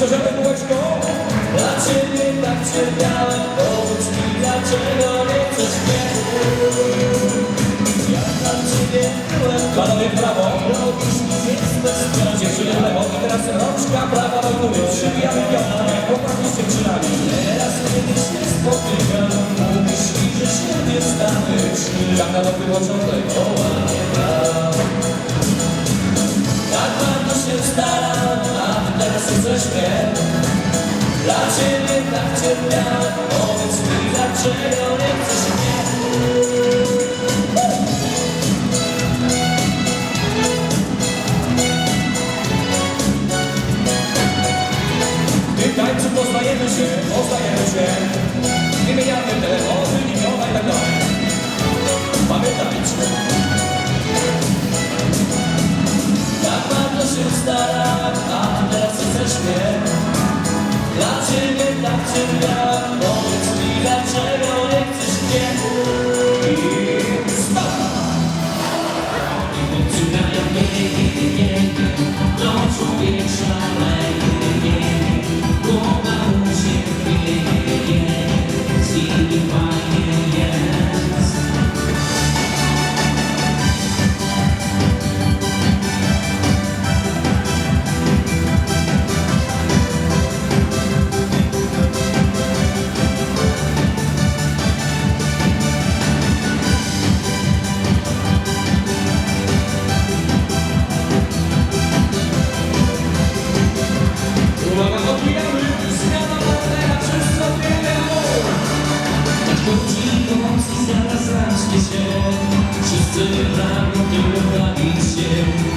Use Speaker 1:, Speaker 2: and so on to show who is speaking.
Speaker 1: rozszerzamy bułeczką.
Speaker 2: Dla ciebie tak cierpiałem, powiedz mi dlaczego nie chcesz mnie Ja dla ciebie byłem,
Speaker 1: Panowie w prawo.
Speaker 2: robisz mi sprawy
Speaker 1: Dziewczyny w lewo. I teraz rączka prawa do góry. Przybijamy piątkę. Chłopaki z dziewczynami.
Speaker 2: Teraz kiedy się spotykam, mówisz mi, że się nie staniesz
Speaker 1: Czaka do wyłączonej.
Speaker 2: Tak mi dlaczego nie
Speaker 1: tańcu poznajemy się, poznajemy się. Wymieniamy telefony, imiona i tak dalej. Pamiętajcie.
Speaker 2: Tak bardzo się starałem, a teraz chcesz mnie Dla ciebie tak cierpiałem, powiedz mi dlaczego
Speaker 1: Wszyscy
Speaker 2: pragną tylko bawić się